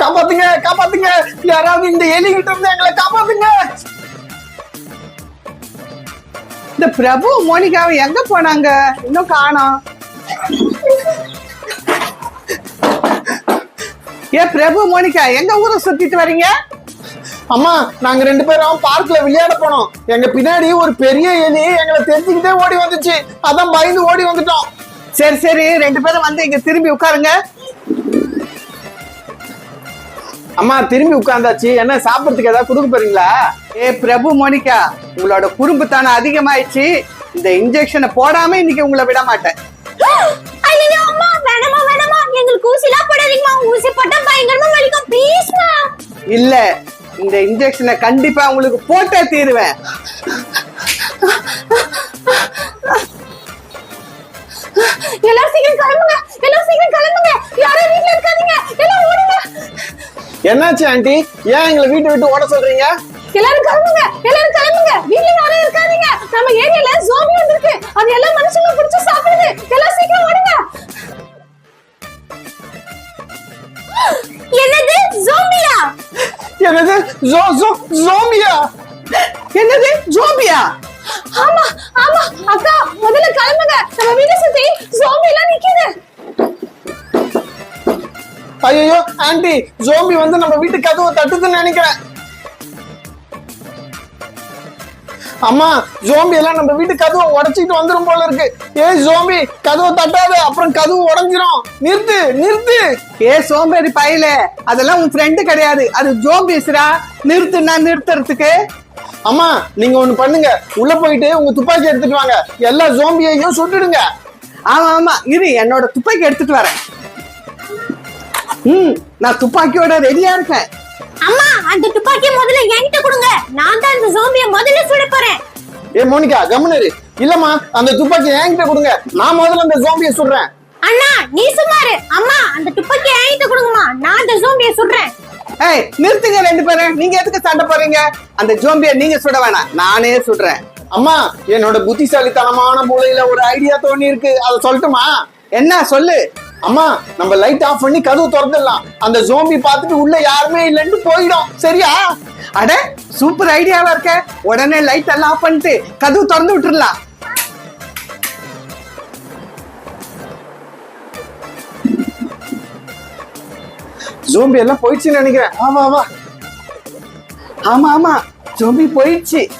காப்பாத்துங்க காப்பாத்துங்க. யாராவது இந்த எலி கிட்ட இருந்து எங்களை காப்பாத்துங்க. இந்த பிரபு மோனிகாவை எங்க போனாங்க? இன்னும் காணோம். ஏ பிரபு மோனிகா எங்க ஊரை சுத்திட்டு வர்றீங்க அம்மா நாங்க ரெண்டு பேரும் பார்க்ல விளையாட போனோம். எங்க பின்னாடி ஒரு பெரிய எலி எங்களை தெரிஞ்சுக்கிட்டே ஓடி வந்துச்சு. அதான் பயந்து ஓடி வந்துட்டோம். சரி சரி ரெண்டு பேரும் வந்து இங்க திரும்பி உட்காருங்க. அம்மா திரும்பி உட்கார்ந்தாச்சு என்ன சாப்பிடறதுக்கு ஏதாவது கொடுக்க போறீங்களா? ஏ பிரபு மோனிகா உங்களோட குறும்புத்தனம் அதிகமாயிடுச்சு. இந்த இன்ஜெக்ஷனை போடாம இன்னைக்கு உங்களை விட மாட்டேன். ஐயோ அம்மா வேணாமா வேணாமா. எங்களுக்கு ஊசிலாம் போடாதீங்கம்மா. ஊசி போட்டா பயங்கரமா வலிக்கும். ப்ளீஸ்மா இல்ல இந்த இன்ஜெக்ஷனை கண்டிப்பா உங்களுக்கு போட்டே தீருவேன். எல்லாரும் சீக்கிரம் கிளம்புங்க. எல்லாரும் சீக்கிரம் கிளம்புங்க. யாரும் வீட்ல இருக்காதீங்க. எல்லாம் ஓடுங்க. என்னாச்சு ஆண்டி? ஏன் எங்களை வீட்டை விட்டு ஓட சொல்றீங்க? எல்லாரும் கிளம்புங்க எல்லாரும் கிளம்புங்க. வீட்ல யாரும் இருக்காதீங்க. நம்ம ஏரியால ஜோம்பி வந்திருக்கு. அது எல்லா மனுஷங்க பிடிச்சு சாப்பிடுது. எல்லாம் சீக்கிரம் ஓடுங்க. என்னது? ஜோம்பியா என்னது? ஜோ ஜோ ஜோமியா என்னது? ஜோபியா ஆமா ஆமா. அக்கா முதல்ல கிளம்புங்க. நம்ம வீட்டை சுத்தி ஜோம்பி எல்லாம் ஐயோ ஆண்டி ஜோம்பி வந்து நம்ம வீட்டு கதவை தட்டுதுன்னு நினைக்கிறேன். அம்மா ஜோம்பி எல்லாம் நம்ம வீட்டு கதவை உடைச்சிட்டு வந்துரும் போல இருக்கு. ஏய் ஜோம்பி கதவை தட்டாத அப்புறம் கதவு உடஞ்சிரும். நிறுத்து நிறுத்து. ஏ சோம்பேறி பையல. அதெல்லாம் உன் ஃப்ரெண்டு கிடையாது. அது ஜோம்பிஸ்ரா நிறுத்துனா நிறுத்துறதுக்கு. அம்மா நீங்க ஒண்ணு பண்ணுங்க. உள்ள போயிட்டு உங்க துப்பாக்கி எடுத்துட்டு வாங்க. எல்லா ஜோம்பியையும் சுட்டுடுங்க. ஆமா ஆமா. இரு என்னோட துப்பாக்கி எடுத்துட்டு வரேன். ம் நான் துப்பாக்கியோட ரெடியா இருக்கேன். அம்மா அந்த துப்பாக்கி முதல்ல என்கிட்ட கொடுங்க. நான் தான் அந்த ஜோம்பிய முதல்ல சுட போறேன். ஏ மோனிகா கம்முனரு இல்லம்மா அந்த துப்பாக்கி என்கிட்ட கொடுங்க. நான் முதல்ல அந்த ஜோம்பியை சுடுறேன். அண்ணா நீ சும்மாரு அம்மா அந்த துப்பாக்கி என்கிட்ட கொடுங்கம்மா. நான் அந்த ஜோம்பிய சுடுறேன். ஏய் நிறுத்துங்க ரெண்டு பேரும். நீங்க எதுக்கு சண்டை போறீங்க அந்த ஜோம்பியை நீங்க சுட வேணாம். நானே சுடுறேன். அம்மா என்னோட புத்திசாலித்தனமான மூலையில ஒரு ஐடியா தோணி இருக்கு அதை சொல்லட்டுமா? என்ன சொல்லு. அம்மா நம்ம லைட் ஆஃப் பண்ணி கதவு திறந்துடலாம். அந்த ஜோம்பி பார்த்துட்டு உள்ள யாருமே இல்லைன்னு போயிடும். சரியா? அட சூப்பர் ஐடியாவா இருக்க. உடனே லைட் எல்லாம் ஆஃப் பண்ணிட்டு கதவு திறந்து விட்டுறலாம். ஜோம்பி எல்லாம் போயிடுச்சுன்னு நினைக்கிறேன். ஆமா ஆமா. ஆமா ஆமா. ஜோம்பி போயிடுச்சு.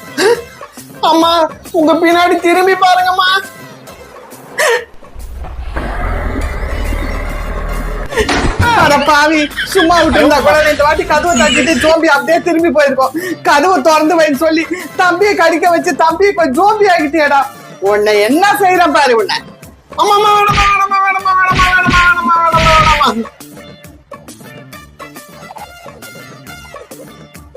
அம்மா உங்க பின்னாடி திரும்பி பாருங்கம்மா. பாவி சும்மா விட்டுருந்தா கூட இந்த வாட்டி கதவை தட்டிட்டு ஜோம்பி அப்படியே திரும்பி போயிருக்கோம். கதவை திறந்து வைன்னு சொல்லி தம்பியை கடிக்க வச்சு தம்பி இப்ப ஜோம்பி ஆகிட்டியடா. உன்னை என்ன செய்யறேன் பாரு உன்னை. வேணாம், வேணாம்,